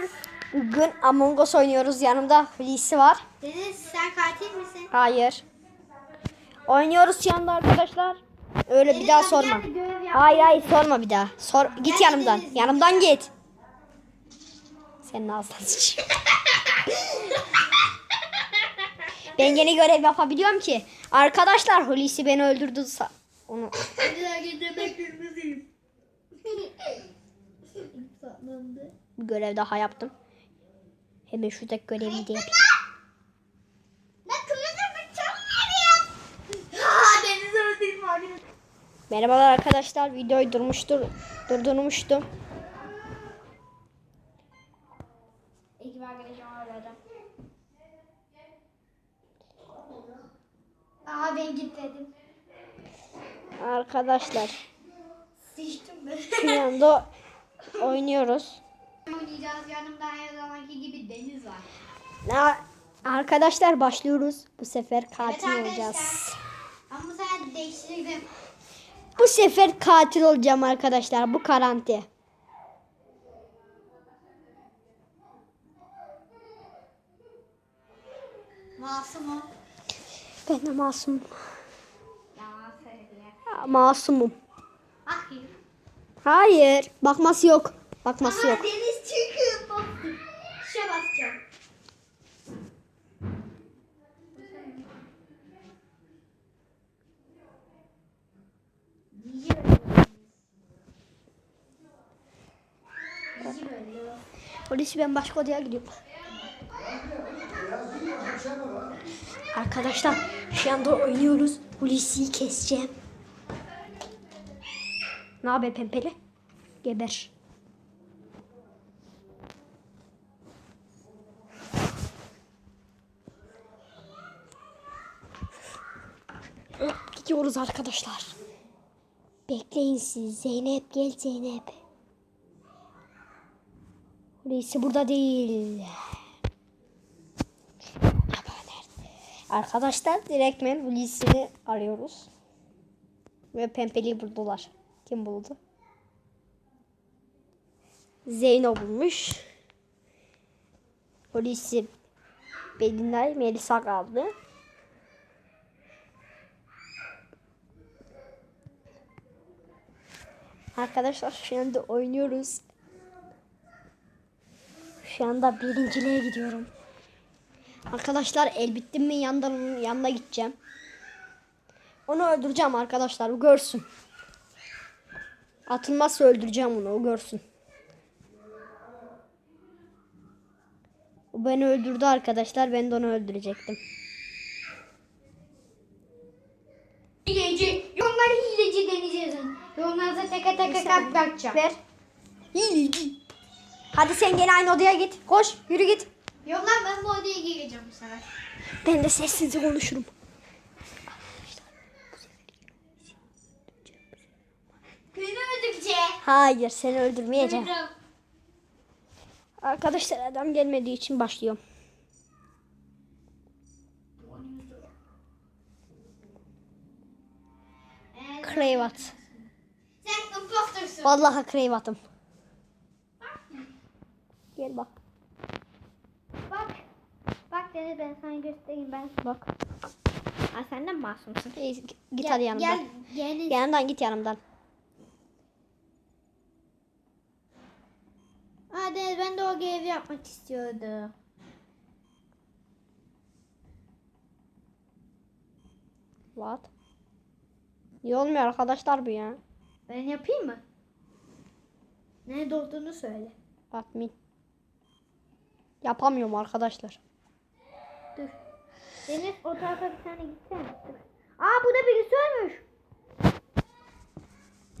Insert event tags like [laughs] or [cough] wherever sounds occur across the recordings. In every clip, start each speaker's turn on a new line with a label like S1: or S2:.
S1: arkadaşlar bugün Among Us oynuyoruz. Yanımda Hulusi var.
S2: Deniz sen katil misin?
S1: Hayır. Oynuyoruz yanında arkadaşlar. Öyle bir
S2: Deniz,
S1: daha
S2: hadi
S1: sorma. Hayır hayır sorma bir daha. Sor git yanımdan.
S2: Deniz.
S1: Yanımdan git. Senin ağzına sıçayım. ben yeni görev yapabiliyorum ki. Arkadaşlar Hulusi beni öldürdü. Onu
S2: Hadi gece ben kırmızıyım. Saklandı.
S1: Bir görev daha yaptım. Hemen şuradaki görevi de yapayım.
S2: Abi.
S1: Merhabalar arkadaşlar. Videoyu durmuştur. Durdurmuştum.
S2: Aa ben git dedim.
S1: Arkadaşlar
S2: Sıçtım ben.
S1: şu anda oynuyoruz.
S2: Oynayacağız yanımda her zamanki gibi Deniz var.
S1: Na- Arkadaşlar başlıyoruz. Bu sefer katil
S2: Evet
S1: olacağız.
S2: Ama bu sefer değiştirdim.
S1: Bu sefer katil olacağım arkadaşlar. Bu karanti.
S2: Masumum.
S1: Ben de masumum. Masumum.
S2: Hayır.
S1: Hayır. Bakması yok. Bakması
S2: Aa,
S1: yok.
S2: Deniz çıkıyor. Bak. Şişe basacağım. Niye böyle? Niye böyle?
S1: Polisi ben başka odaya gidiyorum. Arkadaşlar şu anda oynuyoruz. Polisiyi keseceğim. Ne haber pempeli? Geber. Gidiyoruz arkadaşlar. Bekleyin siz. Zeynep gel Zeynep. Hulusi burada değil. Arkadaşlar direktmen Hulusi'ni arıyoruz. Ve Pempeli'yi buldular. Kim buldu? Zeyno bulmuş. Hulusi Belinay Melisa kaldı. Arkadaşlar şu anda oynuyoruz. Şu anda birinciliğe gidiyorum. Arkadaşlar el bittim mi yandan yanına gideceğim. Onu öldüreceğim arkadaşlar o görsün. Atılmazsa öldüreceğim onu o görsün. O beni öldürdü arkadaşlar ben de onu öldürecektim.
S2: Hileci. Yorumları hileci yazın. Yorumlarınıza teke teke kalp bırakacağım.
S1: Ver. Hileci. Hadi sen gene aynı odaya git. Koş yürü git.
S2: Yorumlar ben bu odaya gireceğim bu sefer.
S1: Ben de sessizce konuşurum.
S2: Beni öldükçe.
S1: Hayır seni öldürmeyeceğim.
S2: Öldüm.
S1: Arkadaşlar adam gelmediği için başlıyorum.
S2: Ee,
S1: Kravat.
S2: Sen.
S1: Vallahi kravatım. Gel bak.
S2: Bak. Bak Deniz ben sana göstereyim ben.
S1: Bak.
S2: Aa, sen de masumsun.
S1: İyi, git hadi yanımdan.
S2: Gel Deniz.
S1: Yanımdan git yanımdan.
S2: Aa Deniz ben de o görevi yapmak istiyordum.
S1: What? İyi olmuyor arkadaşlar bu ya.
S2: Ben yapayım mı? Nerede olduğunu söyle.
S1: Admin. Yapamıyorum arkadaşlar.
S2: Dur. Deniz o tarafa bir tane gitsene. Dur. Aa burada birisi ölmüş.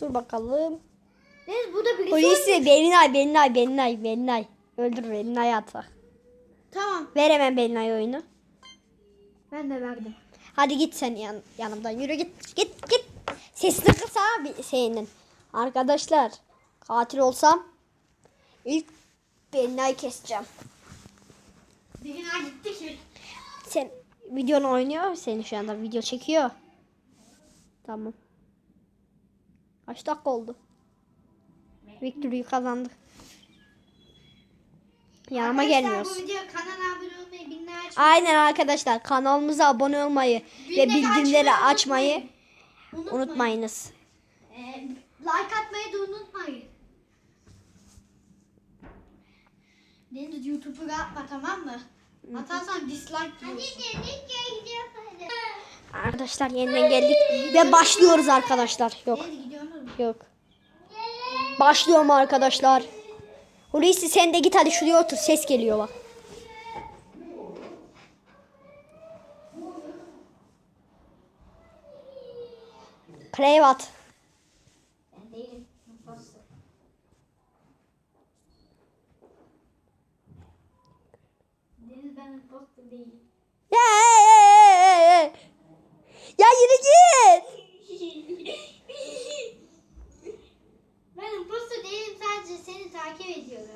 S1: Dur bakalım.
S2: Deniz burada birisi ölmüş.
S1: Polisi Belinay, Belinay, Belinay, Belinay. Öldür Belinay'ı atak.
S2: Tamam.
S1: Ver hemen Belinay oyunu.
S2: Ben de verdim.
S1: Hadi git sen yan, yanımdan yürü git git git. Sesini kısa bir senin. Arkadaşlar katil olsam ilk Belinay'ı keseceğim.
S2: Birine gitti ki.
S1: Sen videonu oynuyor senin şu anda video çekiyor. Tamam. Kaç dakika oldu? Victory'yi kazandık. Yanıma
S2: Arkadaşlar,
S1: gelmiyoruz.
S2: Bu video kanala abone olmayı, binler açmayı,
S1: Aynen arkadaşlar kanalımıza abone olmayı ve
S2: Bildirim
S1: bildirimleri
S2: açmayı
S1: açmayı
S2: unutmayın.
S1: unutmayınız.
S2: Ee, like atmayı da unutmayın. Deniz YouTube'a atma tamam mı? Atarsan dislike diyorsun.
S1: Arkadaşlar yeniden geldik ve başlıyoruz arkadaşlar. Yok yok. Başlıyorum arkadaşlar. Hulusi sen de git hadi şuraya otur ses geliyor bak. Kravat.
S2: Ben değilim. Imposter. Deniz ben imposter değilim.
S1: Ya, ya yürü git.
S2: ben imposter değilim sadece seni takip ediyorum.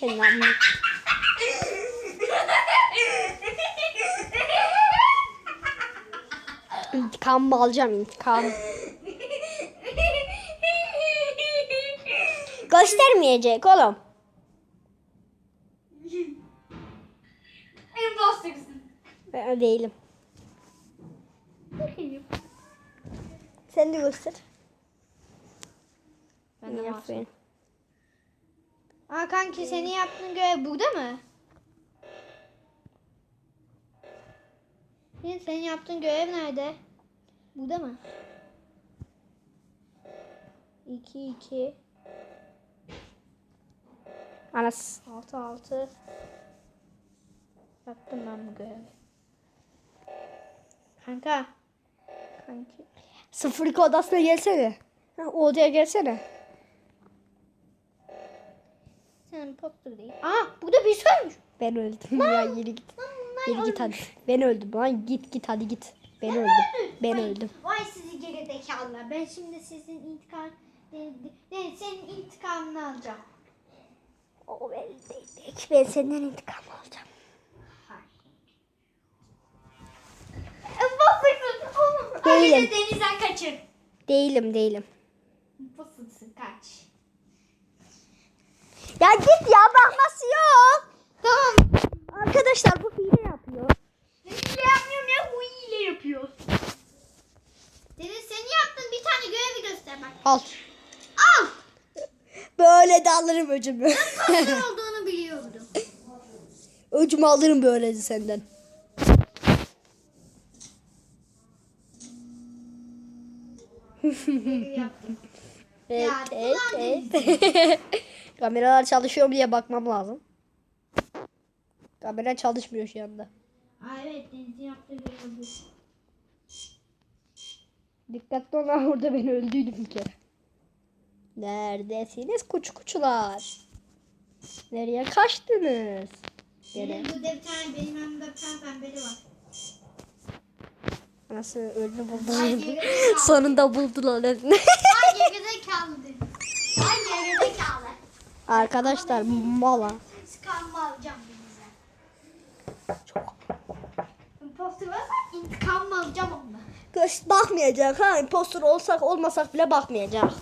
S1: Senin amına- İntikamımı alacağım intikam. Göstermeyecek oğlum. Ben değilim. Sen de göster.
S2: Ben de
S1: Aferin.
S2: Aa kanki senin yaptığın görev burada mı? Senin, senin yaptığın görev nerede? Burada mı? 2 2
S1: Anas.
S2: 6 6 Yaptım ben bu görevi. Kanka. Kanki.
S1: Sıfır odasına gelsene. Ha, odaya gelsene.
S2: Sen imposter değil. Aa burada bir ölmüş.
S1: Ben öldüm ya yürü git.
S2: Lan
S1: Yürü git hadi. Ben öldüm lan git git hadi git. Ben öldüm. Ben
S2: Vay-
S1: öldüm.
S2: Vay sizi gerizekalılar. Ben şimdi sizin intikam... Ne, ne, senin intikamını alacağım.
S1: O ben değil. Ben senden intikam alacağım. Değilim.
S2: De denizden kaçın.
S1: Değilim değilim.
S2: Imposter'sın kaç.
S1: Ya git ya bakması yok.
S2: Tamam.
S1: Arkadaşlar bu hile yapıyor.
S2: Ben hile yapmıyorum ya bu hile yapıyor. Deniz senin yaptığın bir tane görevi göster bak.
S1: Al.
S2: Al.
S1: Böyle de alırım öcümü.
S2: Imposter [laughs] olduğunu biliyordum.
S1: öcümü alırım böyle senden.
S2: Yaptım. [laughs]
S1: Evet,
S2: Ya,
S1: evet, evet. [laughs] Kameralar çalışıyor mu diye bakmam lazım. Kamera çalışmıyor şu anda.
S2: Aa evet görev bu.
S1: Dikkatli ol ha, orada ben öldüydüm bir kere. Neredesiniz kuç kuçular? Nereye kaçtınız?
S2: Burada bir tane benim yanımda bir tane pembeli var.
S1: Nasıl öldü buldular. Sonunda buldular.
S2: Ay gerizekalı dedim. Ay gerizekalı.
S1: Arkadaşlar mala.
S2: İntikamımı alacağım Deniz'e. İntikamımı alacağım ondan.
S1: Göz bakmayacak ha. Impostor olsak olmasak bile bakmayacak.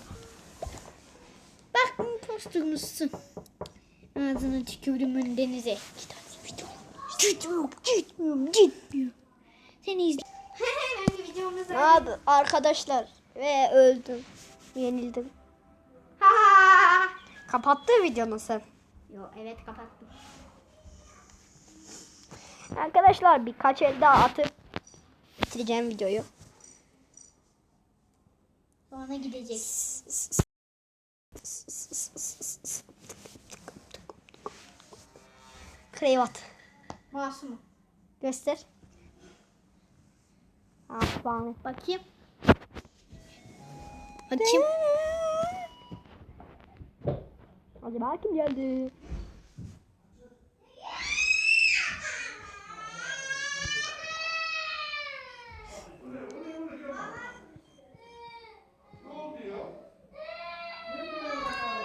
S2: Bak imposter mısın? Ağzına tükürdüm denize.
S1: Gitmiyorum, gitmiyorum, gitmiyorum.
S2: Seni izle. [laughs]
S1: Abi arkadaşlar ve öldüm. Yenildim. Kapattı videonu sen.
S2: Yo evet kapattım.
S1: Arkadaşlar birkaç el daha atıp bitireceğim videoyu.
S2: Sonra gidecek.
S1: Kravat.
S2: Masum.
S1: Göster. Ah.
S2: Bakayım.
S1: Bakayım. Acaba kim geldi?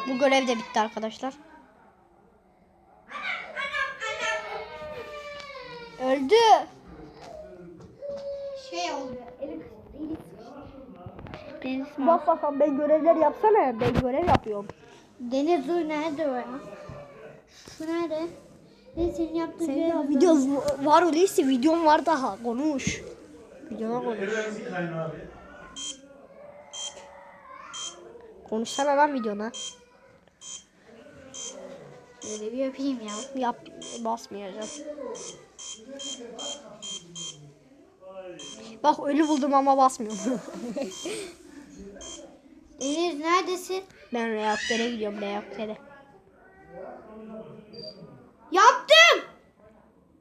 S1: Bu görev de bitti arkadaşlar. Öldü.
S2: Şey oldu. Elim
S1: Bak bakalım ben görevler yapsana. Ben görev yapıyorum.
S2: Deniz dur nerede o ya? Şu nerede? Ne senin yaptığın
S1: Senin
S2: görev
S1: video var öyleyse videom var daha. Konuş. Videona konuş. Konuşsana lan videona.
S2: Böyle bir yapayım ya.
S1: Yap basmayacağım. Bak ölü buldum ama basmıyorum. [laughs]
S2: Deniz neredesin?
S1: Ben reaktöre gidiyorum reaktöre.
S2: Yaptım.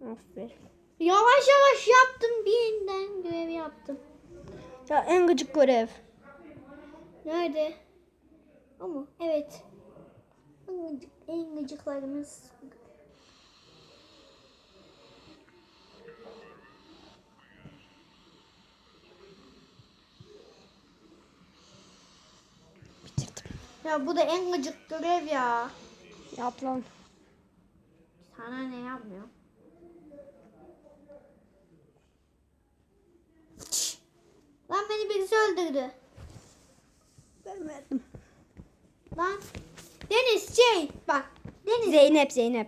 S1: Aferin.
S2: Yavaş yavaş yaptım. Birinden görevi yaptım.
S1: Ya en gıcık görev.
S2: Nerede? Ama evet. En, gıcık, en gıcıklarımız. Ya bu da en gıcık görev ya.
S1: Yap lan.
S2: Sana ne yapmıyor? Lan beni birisi öldürdü.
S1: Ben verdim.
S2: Lan. Deniz şey bak. Deniz.
S1: Zeynep Zeynep.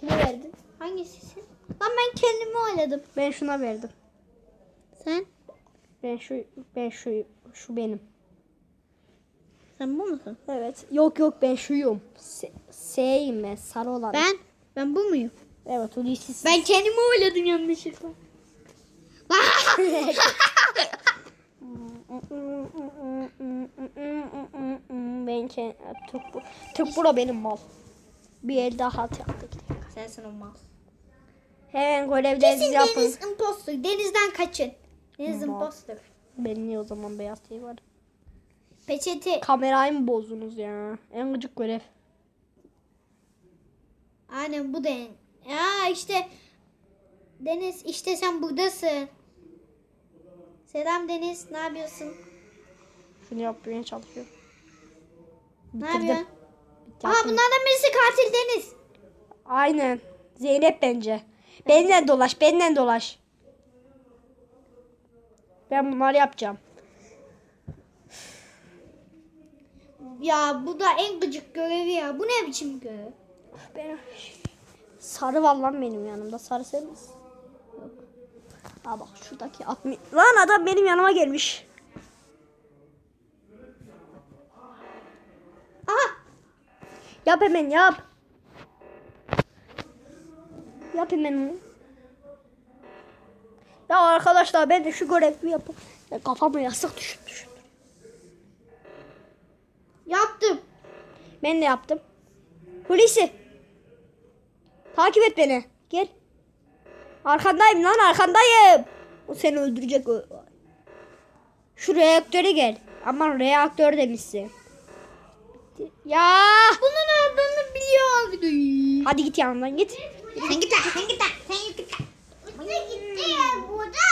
S2: Kime verdin? Hangisisin? Lan ben kendimi oyladım.
S1: Ben şuna verdim.
S2: Sen?
S1: Ben şu ben şu şu benim.
S2: Sen bu musun?
S1: Evet. Yok yok ben şuyum. S- S'yim ben sarı olan.
S2: Ben? Ben bu muyum?
S1: Evet Hulusi.
S2: Ben kendimi oyladım yanlışlıkla.
S1: ben ke- Türk, bu- Türk bura benim mal. Bir el daha at yaptık.
S2: Sensin o mal.
S1: Hemen görevlerinizi
S2: Kesin
S1: yapın.
S2: Deniz impostor. Denizden kaçın. Deniz impostor.
S1: Benim niye o zaman beyaz şey var?
S2: Peçete.
S1: Kamerayı mı bozdunuz ya? En gıcık görev.
S2: Aynen bu den. Ya işte Deniz işte sen buradasın. Selam Deniz ne yapıyorsun?
S1: Şunu yapmaya çalışıyorum.
S2: Ne yapıyorsun?
S1: Yaptım.
S2: bunlardan birisi katil Deniz.
S1: Aynen. Zeynep bence. Benden dolaş, benden dolaş. Ben bunları yapacağım.
S2: Ya bu da en gıcık görevi ya. Bu ne biçim görev?
S1: Ben... Sarı var lan benim yanımda. Sarı sen misin? Yok. Aa bak şuradaki atmi... Lan adam benim yanıma gelmiş.
S2: Aha
S1: Yap hemen yap. Yap hemen onu. Ya arkadaşlar ben de şu görevi yapıp ya kafama yastık düşün düşün.
S2: Yaptım.
S1: Ben de yaptım. Hulusi. Takip et beni. Gel. Arkandayım lan arkandayım. O seni öldürecek. o. Şu reaktöre gel. Aman reaktör demişsin. Ya.
S2: Bunun olduğunu biliyor.
S1: Hadi git yanımdan git.
S2: Sen git lan, sen git lan, sen git lan. Bu ne gitti ya burada?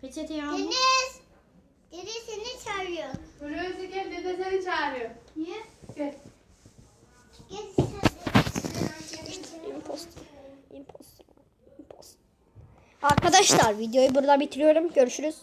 S2: Peçete ya.
S3: Deniz. Çağırıyor.
S4: Hulusi gel dede seni çağırıyor.
S2: Niye?
S4: Gel.
S3: Gel sen
S1: Imposter. Imposter. Imposter. Arkadaşlar videoyu burada bitiriyorum. Görüşürüz.